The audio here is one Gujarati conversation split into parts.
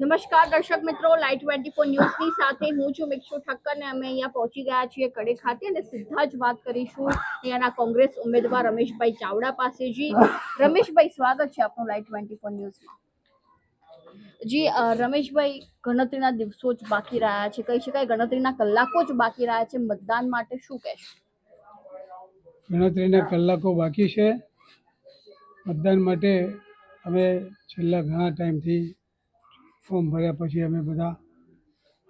નમસ્કાર, દર્શક મિત્રો. લાઈટ ટ્વેન્ટી ફોર ન્યૂઝની સાથે હું છું મિક્ષુ ઠક્કર ને અમે અહીંયા પહોંચી ગયા છીએ કડે ખાતે અને સીધા જ વાત કરીશું અહીંયાના કોંગ્રેસ ઉમેદવાર રમેશભાઈ ચાવડા પાસે જી રમેશભાઈ, સ્વાગત છે આપનું લાઈટ ટ્વેન્ટી ફોર ન્યૂઝમાં. જી રમેશભાઈ, ગણતરીના દિવસો જ બાકી રહ્યા છે. કહી શકાય ગણતરીના કલાકો જ બાકી રહ્યા છે. મતદાન માટે શું કહેશો? ગણતરીના કલાકો બાકી છે. મતદાન માટે અમે છેલ્લા ઘણા ટાઈમથી ફોર્મ ભર્યા પછી અમે બધા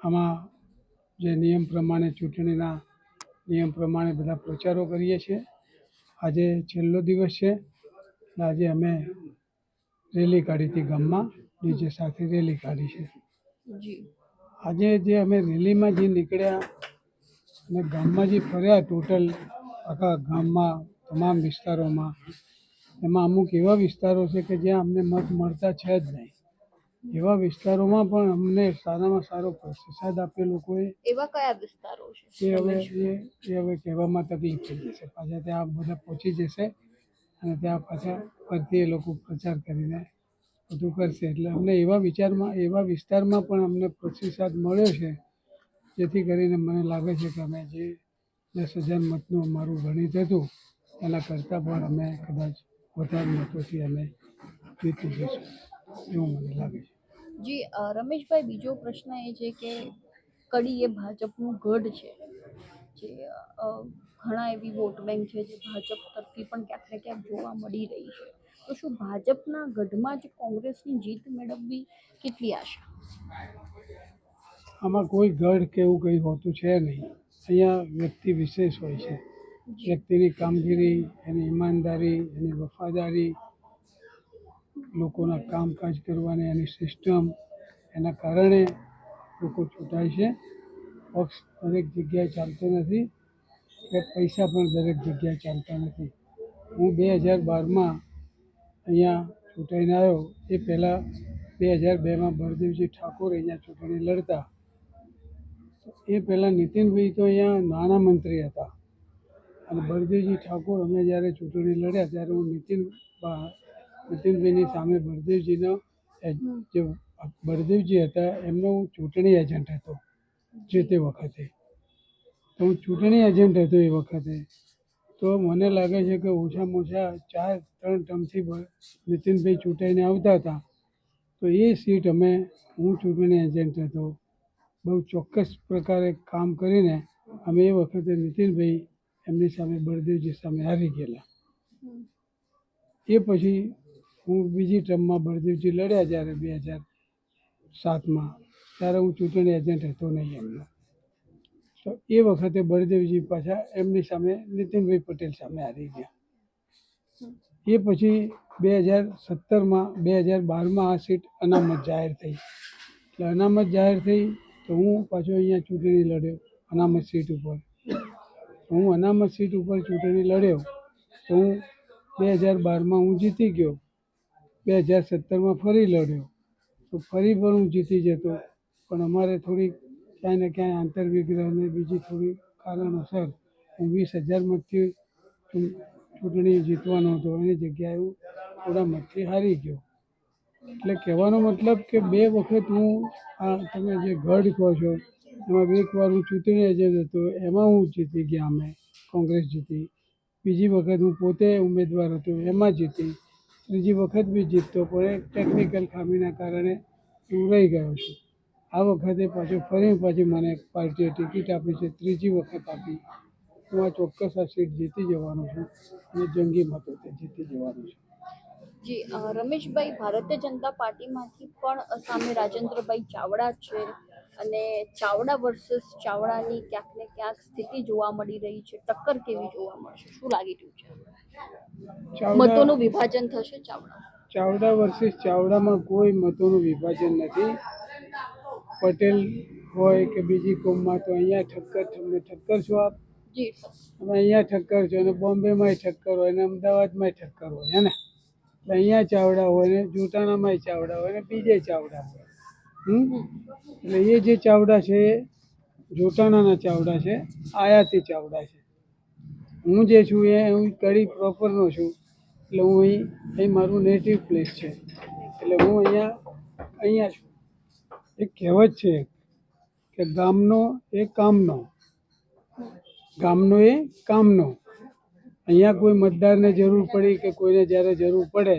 આમાં જે નિયમ પ્રમાણે ચૂંટણીના નિયમ પ્રમાણે બધા પ્રચારો કરીએ છીએ. આજે છેલ્લો દિવસ છે. આજે અમે રેલી કાઢી હતી ગામમાં. ડીજે સાથે રેલી કાઢી છે. આજે જે અમે રેલીમાં જે નીકળ્યા અને ગામમાં જે ફર્યા ટોટલ આખા ગામમાં તમામ વિસ્તારોમાં એમાં અમુક એવા વિસ્તારો છે કે જ્યાં અમને મત મળતા છે જ નહીં. એવા વિસ્તારોમાં પણ અમને સારામાં સારો પ્રતિસાદ આપ્યો લોકોએ એવા કયા વિસ્તારો છે? એ હવે એ એ હવે કહેવામાં તકલીફ થઈ જશે. પાછા ત્યાં બધા પહોંચી જશે અને ત્યાં પાછા ફરતી એ લોકો પ્રચાર કરીને બધું કરશે. એટલે અમને એવા વિચારમાં એવા વિસ્તારમાં પણ અમને પ્રતિસાદ મળ્યો છે જેથી કરીને મને લાગે છે કે અમે જે દસ હજાર મતનું અમારું ગણિત હતું એના કરતાં પણ અમે કદાચ વધારે મતોથી અમે જીતી જઈશું. એવું મને લાગે છે. જી રમેશભાઈ બીજો પ્રશ્ન એ છે કે કડી એ ભાજપનું ગઢ છે. જે ઘણા એવી વોટ બેંક છે જે ભાજપ તરફથી પણ ક્યાંક ને ક્યાંક જોવા મળી રહી છે. તો શું ભાજપના ગઢમાં જ કોંગ્રેસની જીત મેળવવી કેટલી આશા? આમાં કોઈ ગઢ કે એવું કંઈ હોતું છે નહીં. અહીંયા વ્યક્તિ વિશેષ હોય છે. વ્યક્તિની કામગીરી એની ઈમાનદારી એની વફાદારી લોકોના કામકાજ કરવાની એની સિસ્ટમ એના કારણે લોકો ચૂંટાય છે. પક્ષ દરેક જગ્યાએ ચાલતો નથી કે પૈસા પણ દરેક જગ્યાએ ચાલતા નથી. હું બે હજાર બારમાં અહીંયા ચૂંટાઈને આવ્યો. એ પહેલાં બે હજાર બેમાં બળદેવજી ઠાકોર અહીંયા ચૂંટણી લડતા. એ પહેલાં નીતિનભાઈ તો અહીંયા નાણામંત્રી હતા. અને બળદેવજી ઠાકોર અમે જ્યારે ચૂંટણી લડ્યા ત્યારે હું નીતિન નીતિનભાઈની સામે બળદેવજીનો જે બળદેવજી હતા, એમનો હું ચૂંટણી એજન્ટ હતો જે તે વખતે. તો હું ચૂંટણી એજન્ટ હતો એ વખતે. તો મને લાગે છે કે ઓછામાં ઓછા ચાર, ત્રણ ટર્મથી નીતિનભાઈ ચૂંટાઈને આવતા હતા. તો એ સીટ અમે, હું ચૂંટણી એજન્ટ હતો. બહુ ચોક્કસ પ્રકારે કામ કરીને અમે એ વખતે નીતિનભાઈ એમની સામે, બળદેવજી સામે હારી ગયેલા. એ પછી હું બીજી ટર્મમાં બળદેવજી લડ્યા જ્યારે બે હજાર સાતમાં, ત્યારે હું ચૂંટણી એજન્ટ હતો નહીં એમનો. તો એ વખતે બળદેવજી પાછા એમની સામે નીતિનભાઈ પટેલ સામે હારી ગયા. એ પછી બે હજાર સત્તરમાં, બે હજાર બારમાં આ સીટ અનામત જાહેર થઈ. એટલે અનામત જાહેર થઈ તો હું પાછો અહીંયા ચૂંટણી લડ્યો, અનામત સીટ ઉપર. હું અનામત સીટ ઉપર ચૂંટણી લડ્યો તો હું બે હજાર બારમાં હું જીતી ગયો. બે હજાર સત્તરમાં ફરી લડ્યો. તો ફરી પણ હું જીતી જતો. પણ અમારે થોડીક ક્યાંય ને ક્યાંય આંતરવિગ્રહને બીજી થોડી કારણોસર હું વીસ હજાર મતથી ચૂંટણી જીતવાનો હતો. એની જગ્યાએ હું થોડા મતથી હારી ગયો. એટલે કહેવાનો મતલબ કે બે વખત હું આ તમે જે ગઢ કહો છો, એમાં એક વાર હું ચૂંટણી એજન્ટ હતો. એમાં હું જીતી ગયા અમે. કોંગ્રેસ જીતી. બીજી વખત હું પોતે ઉમેદવાર હતો. એમાં જીતી. ત્રીજી વખત બી જીતતો, પણ એક ટેકનિકલ ખામીના કારણે હું રહી ગયો છું. આ વખતે પાછું ફરી પાછી મને પાર્ટીએ ટિકિટ આપી છે, ત્રીજી વખત આપી. હું આ ચોક્કસ આ સીટ જીતી જવાનો છું અને જંગી મતોથી જીતી જવાનો છું. જી રમેશભાઈ, ભારતીય જનતા પાર્ટીમાંથી પણ સામે રાજેન્દ્રભાઈ ચાવડા છે. અને ચાવડા વર્સસ ચાવડાની ક્યાંક ને ક્યાંક સ્થિતિ જોવા મળી રહી છે. ટક્કર કેવી જોવા મળશે? શું લાગી રહ્યું છે? મતોનું વિભાજન થશે ચાવડા? ચાવડા વર્સિસ ચાવડામાં કોઈ મતોનું વિભાજન નથી. પટેલ હોય કે બીજી કોમમાં તો અહીંયા ઠક્કર તમને ઠક્કર છો આપ? તમે અહીંયા ઠક્કર છો અને બોમ્બેમાંય ઠક્કર હોય ને અમદાવાદમાંય ઠક્કર હોય હે ને? એટલે અહીંયા ચાવડા હોય ને જોટાણામાંય ચાવડા હોય ને બીજે ચાવડા હોય. એટલે એ જે ચાવડા છે, જોટાણાના ચાવડા છે, આયાતી ચાવડા છે. હું જે છું એ હું કડી પ્રોપરનો છું. એટલે હું અહીં અહીં મારું નેટિવ પ્લેસ છે. એટલે હું અહીંયા અહીંયા છું. એક કહેવત છે કે ગામનો એ કામનો. ગામનો એ કામનો. અહીંયા કોઈ મતદારને જરૂર પડી કે કોઈને જ્યારે જરૂર પડે,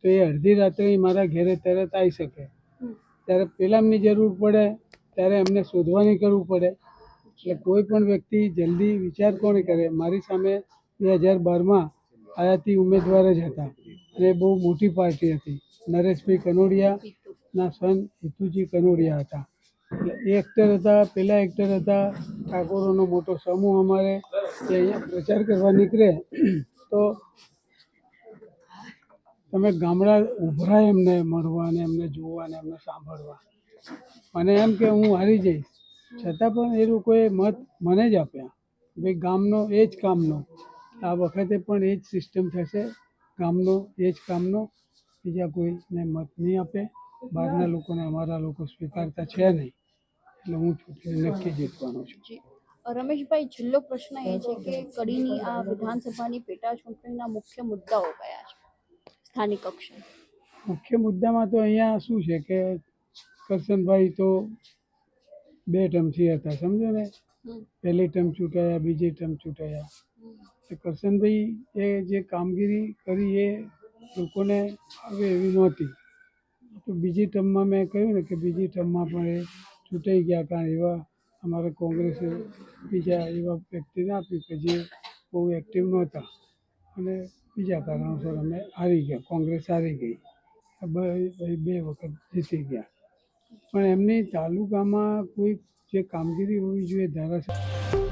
તો એ અડધી રાત્રે મારા ઘેરે તરત આવી શકે. ત્યારે પેલામની જરૂર પડે, ત્યારે એમને શોધવાની કરવું પડે. એટલે કોઈ પણ વ્યક્તિ જલ્દી વિચાર કોણ કરે? મારી સામે બે હજાર બારમાં આયાતી ઉમેદવાર જ હતા અને બહુ મોટી પાર્ટી હતી. નરેશભાઈ કનોડિયાના સન હિતુજી કનોડિયા હતા. એટલે એ એક્ટર હતા, પહેલાં એક્ટર હતા. ઠાકોરોનો મોટો સમૂહ અમારે અહીંયા પ્રચાર કરવા નીકળે, તો તમે ગામડા ઉભરાય એમને મળવા અને એમને જોવા અને એમને સાંભળવા. મને એમ કે હું હારી જઈશ. છતાં પણ એ લોકોએ મત મને જ આપ્યા. ભાઈ, ગામનો એ જ કામનો. આ વખતે પણ એ જ સિસ્ટમ થશે. ગામનો એ જ કામનો. બીજા કોઈને મત નહીં આપે. બહારના લોકોને અમારા લોકો સ્વીકારતા છે નહીં. એટલે હું ચૂંટણી નક્કી જીતવાનો છું. રમેશભાઈ, છેલ્લો પ્રશ્ન એ છે કે કડીની આ વિધાનસભાની પેટા ચૂંટણીના મુખ્ય મુદ્દાઓ કયા છે? સ્થાનિક કક્ષાએ. મુખ્ય મુદ્દામાં તો અહીંયા શું છે કે કરશનભાઈ તો બે ટર્મથી હતા સમજો ને? પહેલી ટર્મ ચૂંટાયા બીજી ટર્મ ચૂંટાયા. કરશનભાઈ એ જે કામગીરી કરી એ લોકોને આવે એવી નહોતી. તો બીજી ટર્મમાં મેં કહ્યું ને કે બીજી ટર્મમાં પણ એ ચૂંટાઈ ગયા કારણ એવા અમારે કોંગ્રેસે બીજા એવા વ્યક્તિને આપ્યું કે જે બહુ એક્ટિવ નહોતા. અને બીજા કારણોસર અમે હારી ગયા. કોંગ્રેસ હારી ગઈ. બે વખત જીતી ગયા. પણ એમની તાલુકામાં કોઈ જે કામગીરી હોવી જોઈએ ધારાસભ્ય